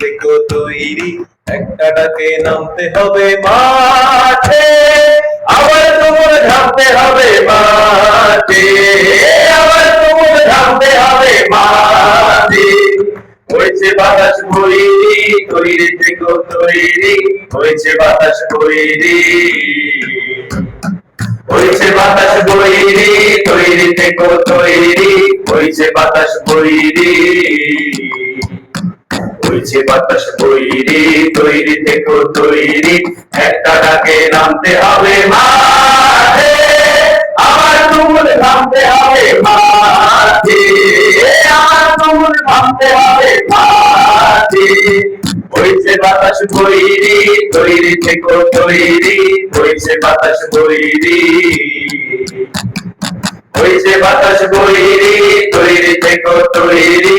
থেকে তৈরি একটা নামতে হবে মাঠে, আবার তোমার ঝাঁপতে হবে মাঠে, আবার তোমার ঝাঁপতে হবে মাঠে। হয়েছে বাতাস বইরি তৈরি থেকে তৈরি হয়েছে বাতাস বইরি হয়েছে বাতাস বইরি তৈরি থেকে তৈরি হয়েছে বাতাস বইরি হয়েছে বাতাস বইরি তৈরি থেকে, তৈরি। একটা ডাকে নামতে হবে মাঠে আবার তুমুল নামতে হবে মাঠে আবার তুমুল নামতে হবে মাঠে হয়েছে বাতাস বইরি তৈরি থেকে, তৈরি। হয়েছে বাতাস বইরি হয়েছে বাতাস বইরি তৈরি থেকে, তৈরি।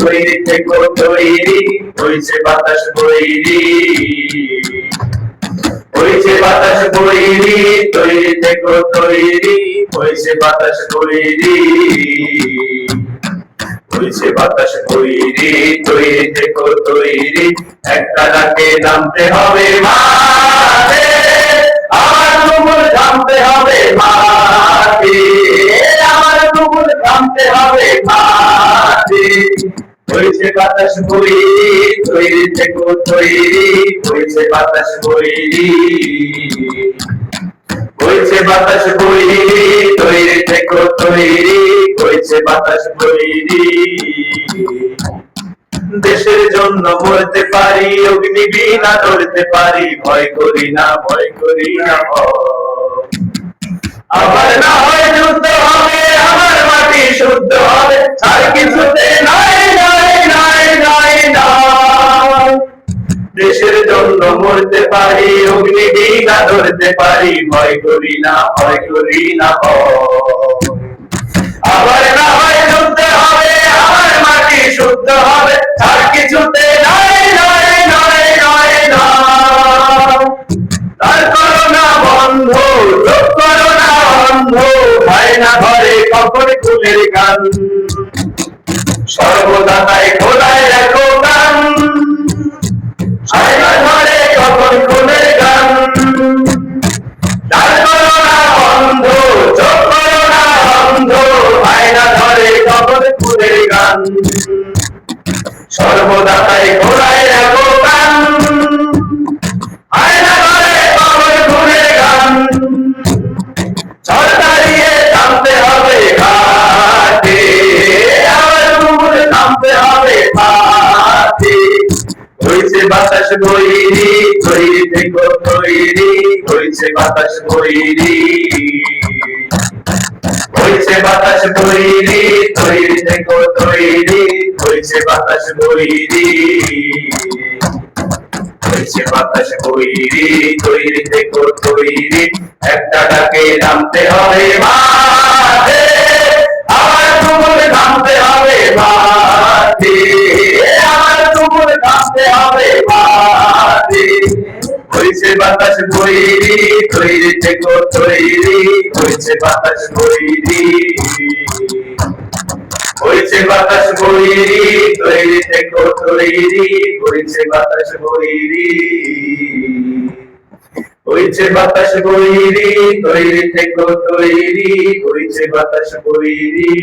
তৈরি থেকে, তৈরি। হয়েছে বাতাস বইরি হয়েছে বাতাস বইরি তৈরি থেকে, তৈরি। হয়েছে বাতাস বইরি হয়েছে বাতাস তৈরি তৈরি থেকে, তৈরি। একটা ডাকে নামতে হবে মাঠে হয়েছে বাতাস তৈরি হয়েছে বাতাস হয়েছে বাতাস তৈরি তৈরি হয়েছে বাতাস দেশের জন্য মরতে পারি, অগ্নি বিনা ধরতে পারি, ভয় করি না, ভয় করি না। আবার না হয় যুদ্ধ হবে, আমার মাটি শুদ্ধ হবে, আর কিছুতে দেশের জন্য মরতে পারি, অগ্নি বিনা ধরতে পারি, ভয় করি না, ভয় করি না আবার না হয় যুদ্ধ হবে আমার মাটি শুদ্ধ হবে, আর কিছুতে নাই নাই নাই নাই নাই। তার করোনা বন্ধ চোখ করোনা বন্ধ, হয় না ঘরে কখন ফুলের গান। সর্বদা তাই ফুলের গান। সর্বদা তাই রাখো থামতে হবে ঘাটে। আবার হবে ঘাটে। হয়েছে বাতাস বইরি তৈরি থেকে তৈরি, হয়েছে বাতাস বইরি হয়েছে বাতাস বইরি তৈরি থেকে, তৈরি। হয়েছে বাতাস বইরি হয়েছে বাতাস তৈরি থেকে, তৈরি। একটা ডাকে নামতে হবে মাঠে আবার নামতে হবে মাঠে হয়েছে বাতাস বইরি তৈরি থেকে, তৈরি। হয়েছে বাতাস বইরি হয়েছে বাতাস বইরি তৈরি থেকে, তৈরি। হয়েছে বাতাস বইরি হয়েছে বাতাস বইরি তৈরি থেকে, তৈরি। হয়েছে বাতাস বইরি